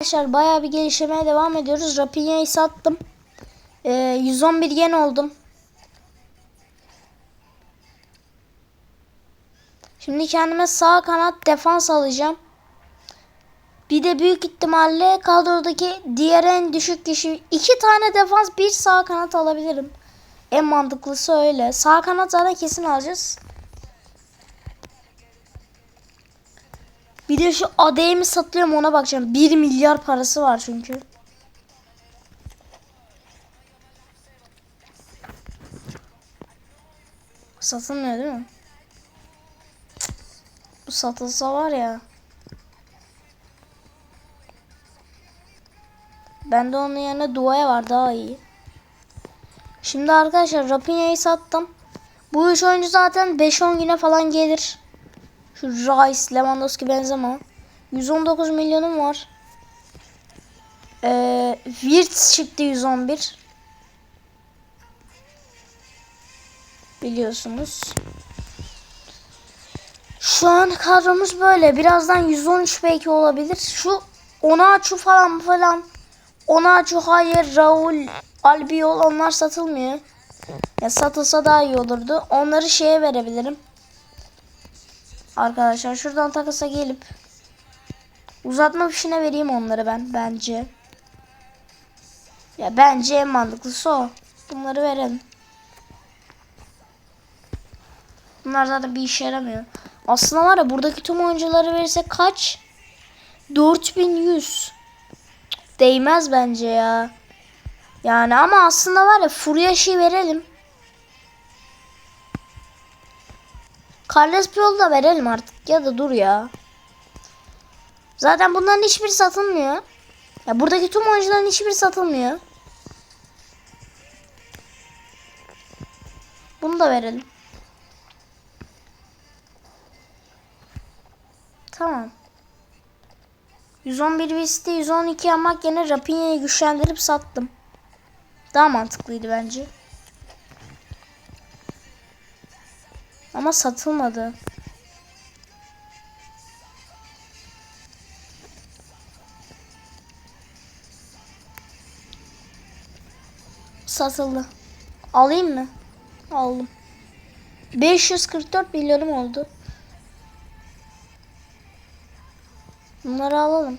Arkadaşlar bayağı bir gelişmeye devam ediyoruz. Rapinya'yı sattım. Ee, 111 yen oldum. Şimdi kendime sağ kanat defans alacağım. Bir de büyük ihtimalle kadrodaki diğer en düşük kişi iki tane defans bir sağ kanat alabilirim. En mantıklısı öyle. Sağ kanat zaten kesin alacağız. Bir de şu ADM'i satıyorum ona bakacağım. 1 milyar parası var çünkü. Satılmıyor değil mi? Bu satılsa var ya. Ben de onun yerine duaya var daha iyi. Şimdi arkadaşlar Rapinya'yı sattım. Bu üç oyuncu zaten 5-10 güne falan gelir. Şu Rice, Lewandowski benzeme. 119 milyonum var. Ee, Wirtz çıktı 111. Biliyorsunuz. Şu an kadromuz böyle. Birazdan 113 belki olabilir. Şu Onaçu falan falan. Onaçu hayır. Raul, Albiol onlar satılmıyor. Ya satılsa daha iyi olurdu. Onları şeye verebilirim. Arkadaşlar şuradan takasa gelip uzatma fişine vereyim onları ben bence. Ya bence en mantıklısı o. Bunları verelim. Bunlar zaten bir işe yaramıyor. Aslında var ya buradaki tüm oyuncuları verirsek kaç? 4100. Cık, Değmez bence ya. Yani ama aslında var ya Furyaş'ı verelim. Carles Puyol'u verelim artık ya da dur ya. Zaten bunların hiçbiri satılmıyor. Ya buradaki tüm oyuncuların hiçbiri satılmıyor. Bunu da verelim. Tamam. 111 visti 112 yapmak yerine Rapinya'yı güçlendirip sattım. Daha mantıklıydı bence. Ama satılmadı. Satıldı. Alayım mı? Aldım. 544 milyonum oldu. Bunları alalım.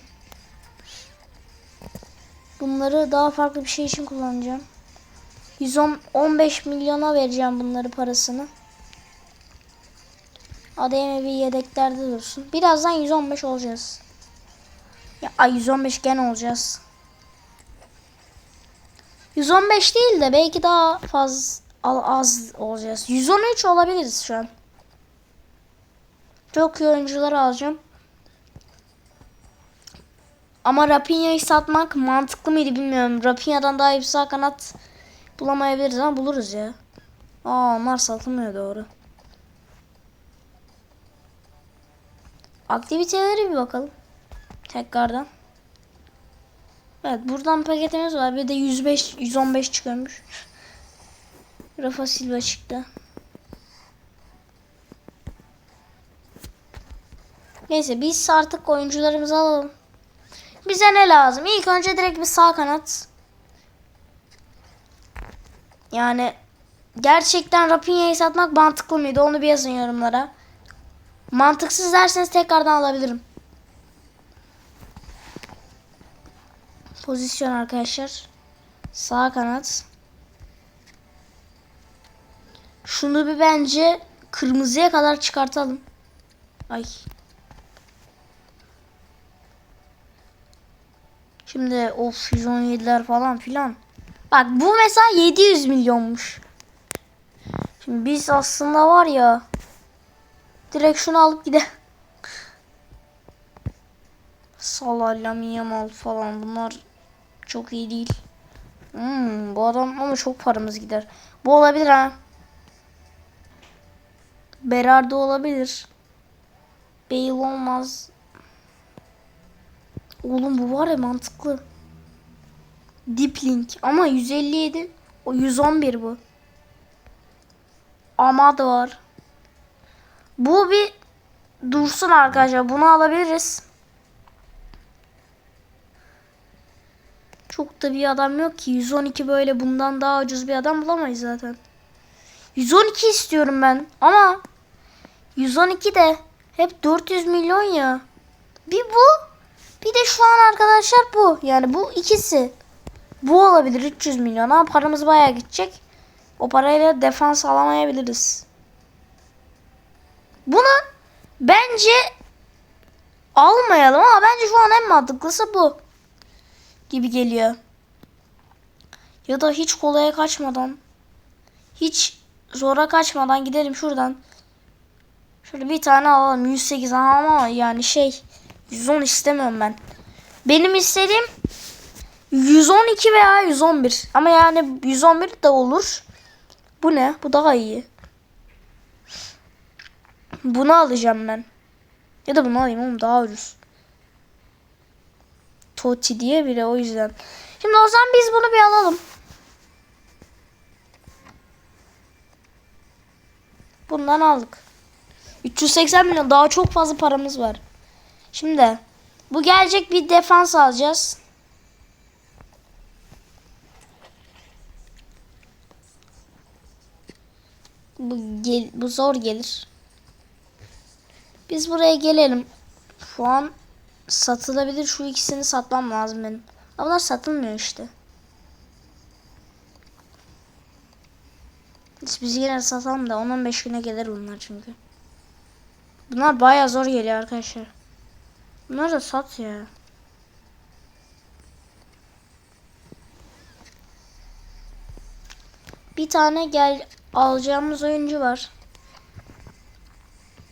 Bunları daha farklı bir şey için kullanacağım. 115 milyona vereceğim bunları parasını. ADM bir yedeklerde dursun. Birazdan 115 olacağız. Ya ay 115 gen olacağız. 115 değil de belki daha fazla az olacağız. 113 olabiliriz şu an. Çok iyi oyuncuları alacağım. Ama Rapinya'yı satmak mantıklı mıydı bilmiyorum. Rapinya'dan daha iyi bir sağ kanat bulamayabiliriz ama buluruz ya. Aa onlar satılmıyor doğru. Aktivitelere bir bakalım. Tekrardan. Evet buradan paketimiz var. Bir de 105 115 çıkıyormuş. Rafa Silva çıktı. Neyse biz artık oyuncularımızı alalım. Bize ne lazım? İlk önce direkt bir sağ kanat. Yani gerçekten Rafinha'yı satmak mantıklı mıydı? Onu bir yazın yorumlara. Mantıksız derseniz tekrardan alabilirim. Pozisyon arkadaşlar. Sağ kanat. Şunu bir bence kırmızıya kadar çıkartalım. Ay. Şimdi of 117'ler falan filan. Bak bu mesela 700 milyonmuş. Şimdi biz aslında var ya direkt şunu alıp gidelim. Salah, Lamine Yamal falan bunlar çok iyi değil. Hmm, bu adam ama çok paramız gider. Bu olabilir ha. Berardi olabilir. Bale olmaz. Oğlum bu var ya mantıklı. Deep ama 157 o 111 bu. Amad var. Bu bir dursun arkadaşlar. Bunu alabiliriz. Çok da bir adam yok ki. 112 böyle bundan daha ucuz bir adam bulamayız zaten. 112 istiyorum ben ama 112 de hep 400 milyon ya. Bir bu bir de şu an arkadaşlar bu. Yani bu ikisi. Bu olabilir 300 milyon ama paramız bayağı gidecek. O parayla defans alamayabiliriz. Bunu bence almayalım ama bence şu an en mantıklısı bu. Gibi geliyor. Ya da hiç kolaya kaçmadan hiç zora kaçmadan gidelim şuradan. Şöyle bir tane alalım. 108 ama yani şey 110 istemiyorum ben. Benim istediğim 112 veya 111. Ama yani 111 de olur. Bu ne? Bu daha iyi. Bunu alacağım ben. Ya da bunu alayım oğlum daha ucuz. Toti diye biri o yüzden. Şimdi o zaman biz bunu bir alalım. Bundan aldık. 380 milyon daha çok fazla paramız var. Şimdi bu gelecek bir defans alacağız. Bu, gel, bu zor gelir. Biz buraya gelelim. Şu an satılabilir. Şu ikisini satmam lazım benim. Ama bunlar satılmıyor işte. Biz, yine satalım da 10-15 güne gelir bunlar çünkü. Bunlar bayağı zor geliyor arkadaşlar. Bunları da sat ya. Bir tane gel alacağımız oyuncu var.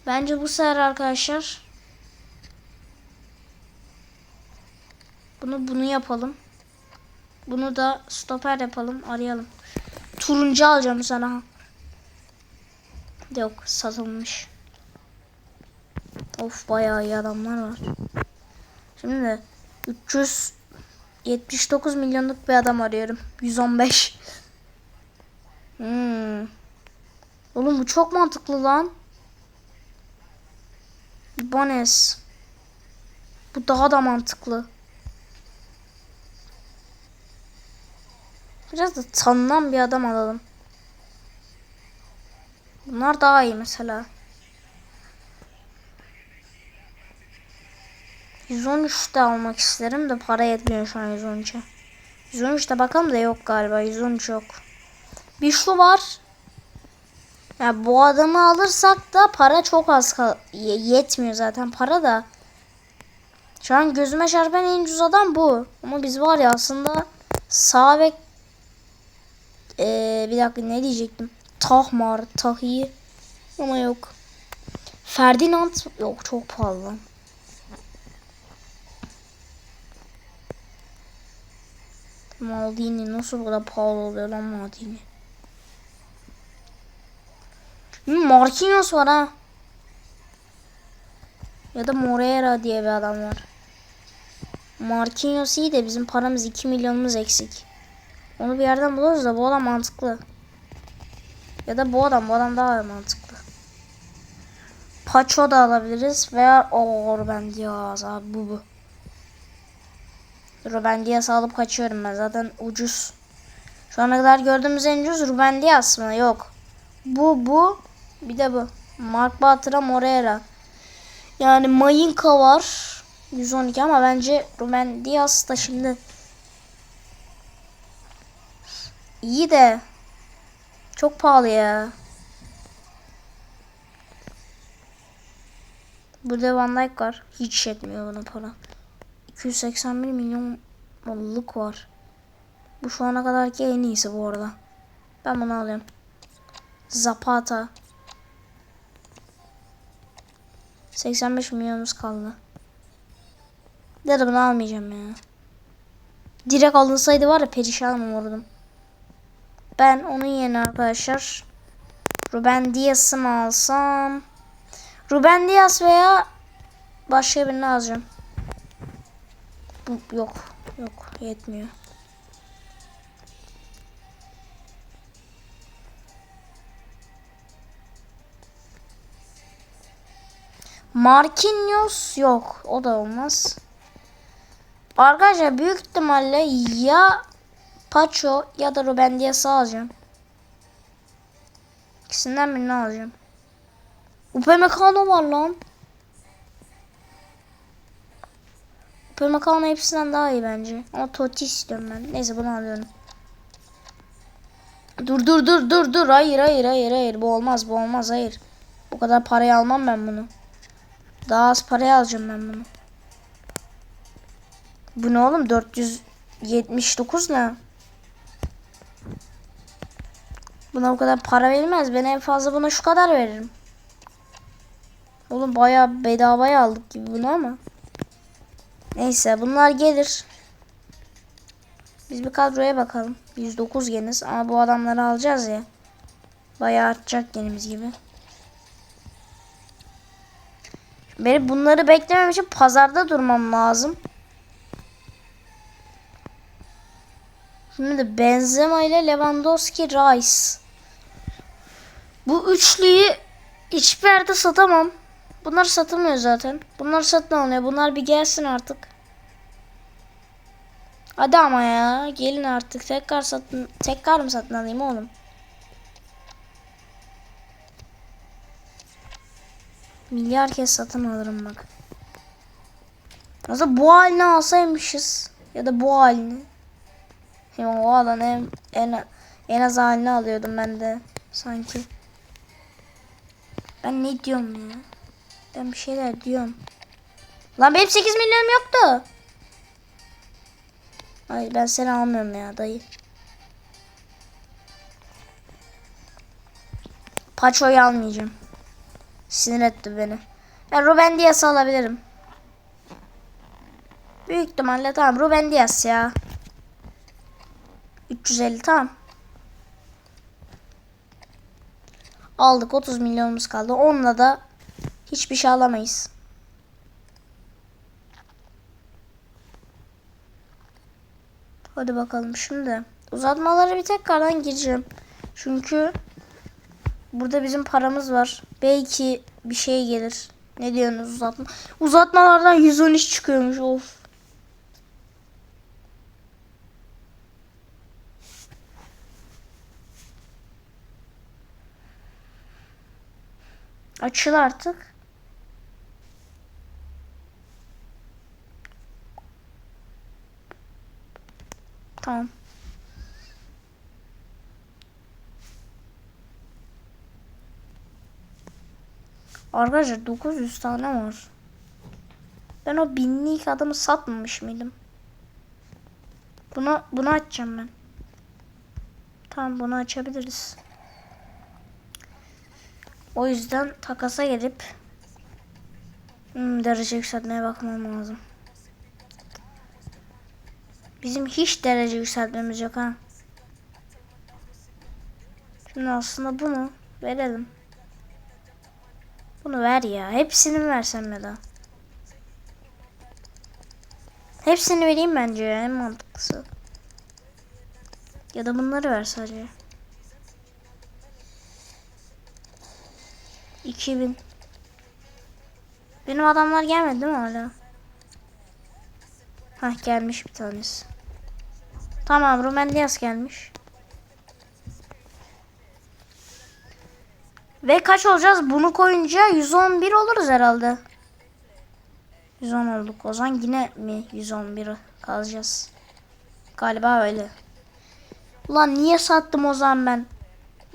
Bence bu sefer arkadaşlar bunu bunu yapalım. Bunu da stoper yapalım. Arayalım. Turuncu alacağım sana. Yok satılmış. Of bayağı iyi adamlar var. Şimdi 379 milyonluk bir adam arıyorum. 115. Hmm. Oğlum bu çok mantıklı lan. Bones. Bu daha da mantıklı. Biraz da tanınan bir adam alalım. Bunlar daha iyi mesela. 113 de almak isterim de para yetmiyor şu an 113'e. 113'te bakalım da yok galiba. 113 yok. Bir şu var. Ya bu adamı alırsak da para çok az kal- yetmiyor zaten para da. Şu an gözüme çarpan en ucuz adam bu. Ama biz var ya aslında sağ bek ee, bir dakika ne diyecektim? Tahmar, Tahi ama yok. Ferdinand yok çok pahalı. Maldini nasıl bu kadar pahalı oluyor lan Maldini? Hmm, Marquinhos var ha. Ya da Moreira diye bir adam var. Marquinhos iyi de bizim paramız 2 milyonumuz eksik. Onu bir yerden buluruz da bu adam mantıklı. Ya da bu adam, bu adam daha mantıklı. Paço da alabiliriz veya o Ruben Diaz abi bu bu. Ruben Diaz alıp kaçıyorum ben zaten ucuz. Şu ana kadar gördüğümüz en ucuz Ruben Diaz mı? Yok. Bu bu bir de bu. Mark Batra Moreira. Yani Mayinka var. 112 ama bence Ruben Diaz da şimdi iyi de çok pahalı ya. Burada Van Dijk var. Hiç yetmiyor bana para. 281 milyon mallık var. Bu şu ana kadarki en iyisi bu arada. Ben bunu alıyorum. Zapata. 85 milyonumuz kaldı. Da bunu almayacağım ya. Direkt alınsaydı var ya perişanım olurdum. Ben onun yerine arkadaşlar Ruben Dias'ı mı alsam? Ruben Dias veya başka birini alacağım. Yok. Yok yetmiyor. Marquinhos yok. O da olmaz. Arkadaşlar büyük ihtimalle ya Pacho ya da Ruben Dias'ı alacağım. İkisinden birini alacağım. Upamecano var lan. Upamecano hepsinden daha iyi bence. Ama Totti istiyorum ben. Neyse bunu alıyorum. Dur dur dur dur dur. Hayır hayır hayır hayır. Bu olmaz bu olmaz hayır. Bu kadar parayı almam ben bunu. Daha az paraya alacağım ben bunu. Bu ne oğlum? 479 ne? Buna bu kadar para verilmez. Ben en fazla buna şu kadar veririm. Oğlum bayağı bedavaya aldık gibi bunu ama. Neyse bunlar gelir. Biz bir kadroya bakalım. 109 geniz ama bu adamları alacağız ya. Bayağı artacak genimiz gibi. Benim bunları beklemem için pazarda durmam lazım. Şimdi de Benzema ile Lewandowski Rice. Bu üçlüyü hiçbir yerde satamam. Bunlar satılmıyor zaten. Bunlar satın alınıyor. Bunlar bir gelsin artık. Hadi ama ya. Gelin artık. Tekrar satın. Tekrar mı satın alayım oğlum? Milyar kez satın alırım bak. Aslında bu halini alsaymışız. Ya da bu halini. Ya o alan en, en, en az halini alıyordum ben de. Sanki. Ben ne diyorum ya? Ben bir şeyler diyorum. Lan benim 8 milyonum yoktu. Ay ben seni almıyorum ya dayı. Paçoyu almayacağım. Sinir etti beni. Ben Ruben Dias alabilirim. Büyük ihtimalle tamam Ruben Dias ya. 350 tamam. Aldık 30 milyonumuz kaldı. Onunla da hiçbir şey alamayız. Hadi bakalım şimdi. Uzatmaları bir tekrardan gireceğim. Çünkü burada bizim paramız var. Belki bir şey gelir. Ne diyorsunuz uzatma? Uzatmalardan 113 çıkıyormuş of. Açıl artık. Tamam. Arkadaşlar 900 tane var. Ben o binlik adamı satmamış mıydım? Bunu bunu açacağım ben. Tamam bunu açabiliriz. O yüzden takasa gelip hmm, derece yükseltmeye bakmam lazım. Bizim hiç derece yükseltmemiz yok ha. Şimdi aslında bunu verelim. Bunu ver ya. Hepsini versem ya da? Hepsini vereyim bence ya. En mantıklısı. Ya da bunları ver sadece. 2000. Benim adamlar gelmedi değil mi hala? Hah gelmiş bir tanesi. Tamam Rumen gelmiş. Ve kaç olacağız? Bunu koyunca 111 oluruz herhalde. 110 olduk. O zaman yine mi 111 kalacağız? Galiba öyle. Ulan niye sattım o zaman ben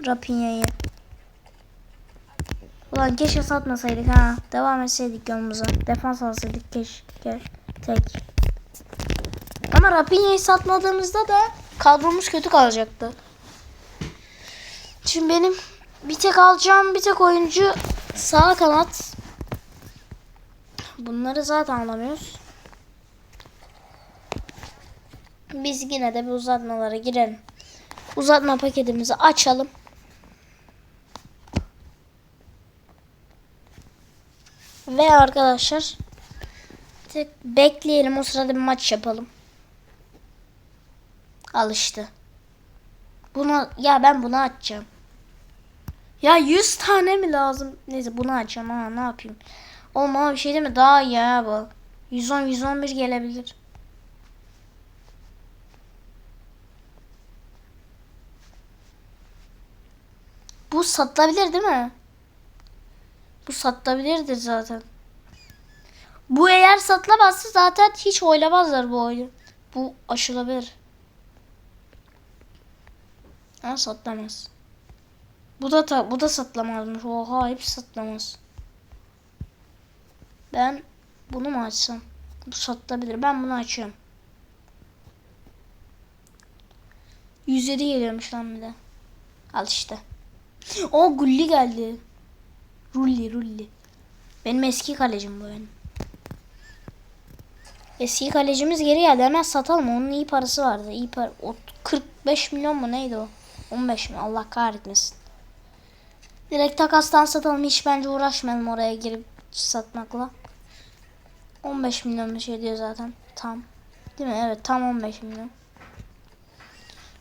Rapinya'yı? Ulan keşke satmasaydık ha. Devam etseydik yolumuza. Defans alsaydık keşke. Tek. Ama Rapinya'yı satmadığımızda da kadromuz kötü kalacaktı. Şimdi benim bir tek alacağım bir tek oyuncu sağ kanat. Bunları zaten alamıyoruz. Biz yine de bir uzatmalara girelim. Uzatma paketimizi açalım. Ve arkadaşlar tek bekleyelim o sırada bir maç yapalım. Al işte. Bunu ya ben bunu açacağım. Ya 100 tane mi lazım? Neyse bunu açacağım ha ne yapayım. Oğlum bir şey değil mi? Daha iyi ya bu. 110 111 gelebilir. Bu satılabilir değil mi? Bu satılabilirdir zaten. Bu eğer satılamazsa zaten hiç oynamazlar bu oyunu. Bu aşılabilir. Ama satılamaz. Bu da ta, bu da satılamazmış. Oha hepsi satılamaz. Ben bunu mu açsam? Bu satılabilir. Ben bunu açıyorum. 107 geliyormuş lan bir de. Al işte. O Gulli geldi. Rulli Rulli. Benim eski kalecim bu benim. Eski kalecimiz geri geldi. Hemen satalım. Onun iyi parası vardı. İyi para. O 45 milyon mu neydi o? 15 mi? Allah kahretmesin. Direkt takastan satalım. Hiç bence uğraşmayalım oraya girip satmakla. 15 milyon bir şey diyor zaten. Tam. Değil mi? Evet tam 15 milyon.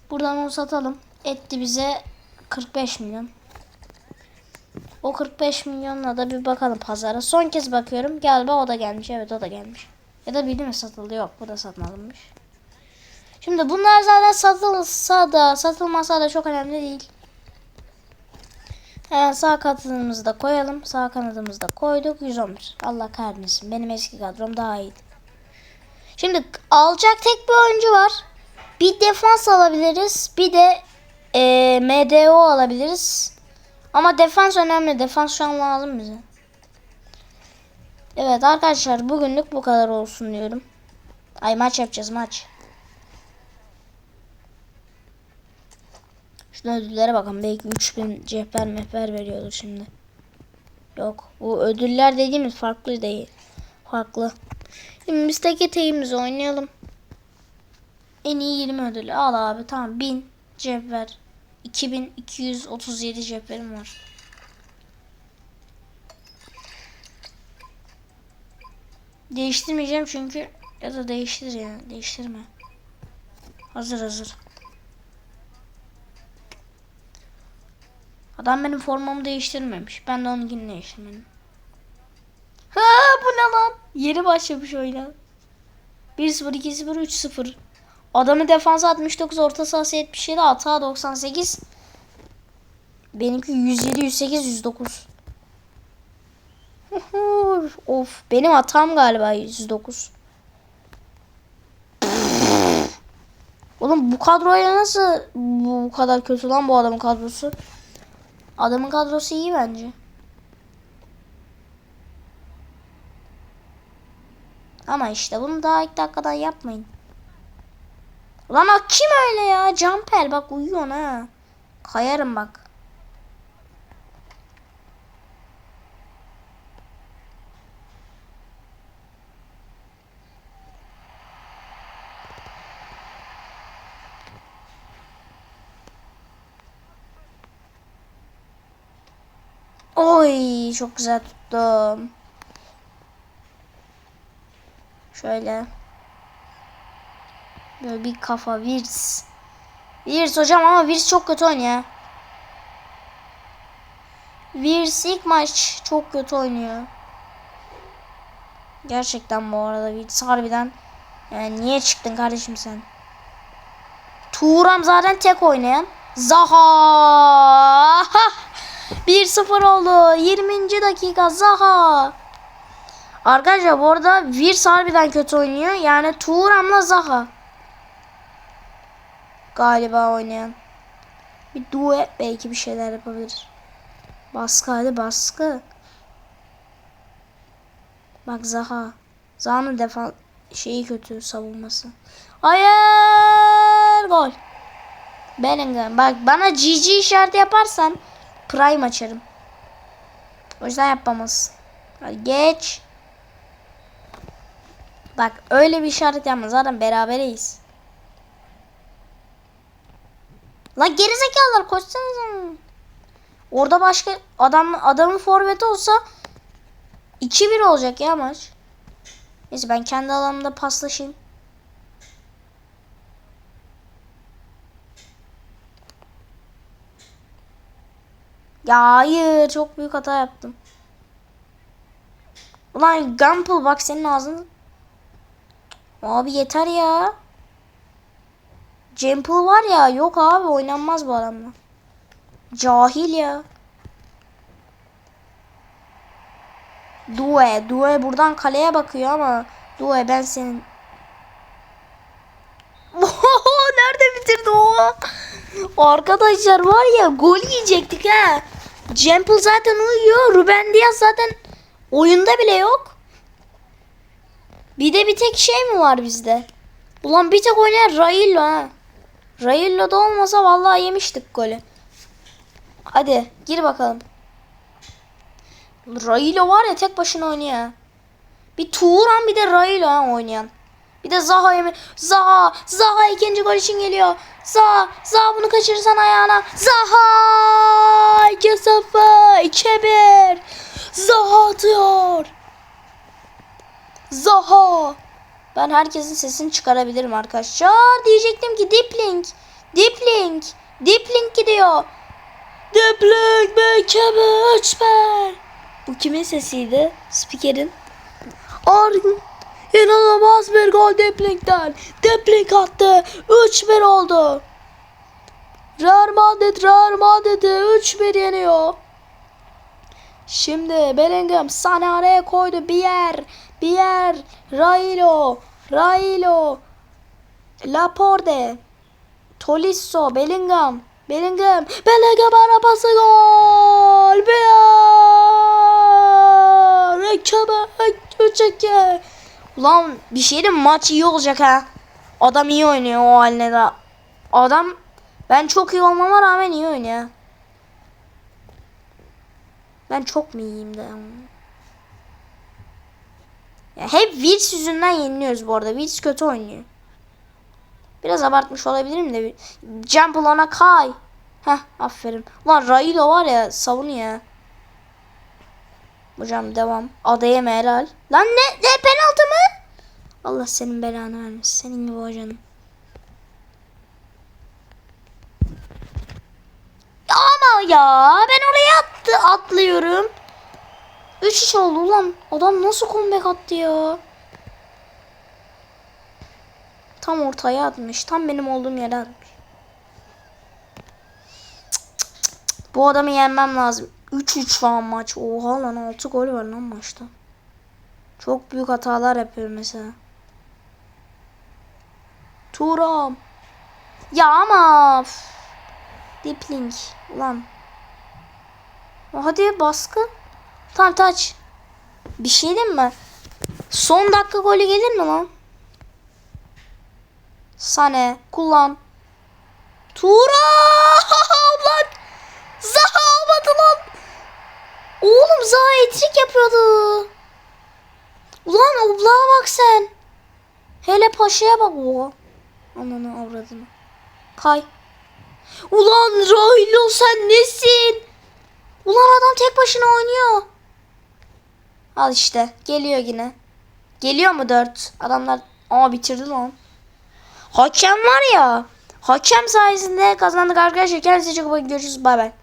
Buradan onu satalım. Etti bize 45 milyon. O 45 milyonla da bir bakalım pazara. Son kez bakıyorum. Galiba o da gelmiş. Evet o da gelmiş. Ya da biri mi satıldı? Yok bu da satılmamış. Şimdi bunlar zaten satılsa da satılmasa da çok önemli değil. Hemen sağ kanadımızı da koyalım. Sağ kanadımızı da koyduk. 111. Allah kahretmesin. Benim eski kadrom daha iyiydi. Şimdi alacak tek bir oyuncu var. Bir defans alabiliriz. Bir de e, MDO alabiliriz. Ama defans önemli. Defans şu an lazım bize. Evet arkadaşlar bugünlük bu kadar olsun diyorum. Ay maç yapacağız maç. Şuna ödüllere bakın. Belki 3000 cepher mehber veriyordur şimdi. Yok. Bu ödüller dediğimiz farklı değil. Farklı. Şimdi biz tek eteğimizi oynayalım. En iyi 20 ödülü. Al abi tamam 1000 cevher. 2237 cevherim var. Değiştirmeyeceğim çünkü ya da değiştir ya. Değiştirme. Hazır hazır. Adam benim formamı değiştirmemiş. Ben de onunkini değiştirmedim. Ha bu ne lan? Yeni başlamış oyuna. 1-0, 2-0, 3-0. Adamın defansı 69, orta sahası 77, hata 98. Benimki 107, 108, 109. of benim hatam galiba 109. Oğlum bu kadroya nasıl bu kadar kötü lan bu adamın kadrosu? Adamın kadrosu iyi bence. Ama işte bunu daha ilk dakikadan yapmayın. Lan o kim öyle ya? Jumper bak uyuyor ha. Kayarım bak. Oy çok güzel tuttum. Şöyle. Böyle bir kafa Virs. Virs hocam ama Virs çok kötü oynuyor. Virs ilk maç çok kötü oynuyor. Gerçekten bu arada Virs harbiden yani niye çıktın kardeşim sen? Tuğram zaten tek oynayan. Zaha! 1-0 oldu. 20. dakika Zaha. Arkadaşlar bu arada Virs harbiden kötü oynuyor. Yani Tuğram'la Zaha. Galiba oynayan. Bir duet belki bir şeyler yapabilir. Baskı hadi baskı. Bak Zaha. Zaha'nın defa şeyi kötü savunması. Hayır gol. Bellingham. Bak bana GG işareti yaparsan Prime açarım. O yüzden yapamaz. Geç. Bak öyle bir işaret yapma. Zaten berabereyiz. Lan gerizekalılar koşsanıza. Orada başka adam adamın forveti olsa 2-1 olacak ya maç. Neyse ben kendi alanımda paslaşayım. Ya hayır çok büyük hata yaptım. Ulan Gumpel bak senin ağzın. Abi yeter ya. Jempel var ya yok abi oynanmaz bu adamla. Cahil ya. Due, Due buradan kaleye bakıyor ama Due ben senin. Nerede bitirdi o? Arkadaşlar var ya gol yiyecektik ha. Cempel zaten uyuyor. Ruben Diaz zaten oyunda bile yok. Bir de bir tek şey mi var bizde? Ulan bir tek oynayan Raillo ha. Raillo da olmasa vallahi yemiştik golü. Hadi gir bakalım. Raillo var ya tek başına oynuyor. Bir Turan bir de Raillo oynayan. Bir de Zaha yemi. Zaha. Zaha ikinci gol için geliyor. Zaha. Zaha bunu kaçırırsan ayağına. Zaha. 2-0. 2-1. Zaha atıyor. Zaha. Ben herkesin sesini çıkarabilirim arkadaşlar. Diyecektim ki Dipling. Dipling. Dipling gidiyor. Dipling mükemmel. Üçber. Bu kimin sesiydi? Spikerin. Arın. İnanılmaz bir gol Depling'den. Depling attı. 3-1 oldu. Real Madrid Real Madrid'i 3-1 yeniyor. Şimdi Bellingham Sane araya koydu. Bir yer. Bir yer. Railo. Railo. Laporte. Tolisso. Bellingham. Bellingham. Bellingham arabası gol. Bir. Rekabet. 3-2. Ulan bir şey de maç iyi olacak ha. Adam iyi oynuyor o haline de. Adam ben çok iyi olmama rağmen iyi oynuyor. Ben çok mu iyiyim de. Ya hep Wills yüzünden yeniliyoruz bu arada. Wills kötü oynuyor. Biraz abartmış olabilirim de. Jump ona kay. Heh aferin. Lan Railo var ya savunuyor. Hocam devam. Adaya mı helal? Lan ne, ne penaltı mı? Allah senin belanı vermesin. Senin gibi hocanın. Ama ya ben oraya attı, atlıyorum. 3 iş oldu ulan. Adam nasıl comeback attı ya? Tam ortaya atmış. Tam benim olduğum yere atmış. Bu adamı yenmem lazım. 3-3 şu an maç. Oha lan 6 gol var lan maçta. Çok büyük hatalar yapıyor mesela. Turam. Ya ama. Dipling. Ulan. Hadi baskı. Tamam taç. Bir şey diyeyim mi? Son dakika golü gelir mi lan? Sane. Kullan. Turam. lan. Zaha olmadı lan. Oğlum Zaha yapıyordu. Ulan oblağa bak sen. Hele paşaya bak o. Ananı avradını. Kay. Ulan Raylo sen nesin? Ulan adam tek başına oynuyor. Al işte geliyor yine. Geliyor mu dört? Adamlar aa bitirdi lan. Hakem var ya. Hakem sayesinde kazandık arkadaşlar. Kendinize çok bakın. Görüşürüz. Bay bay.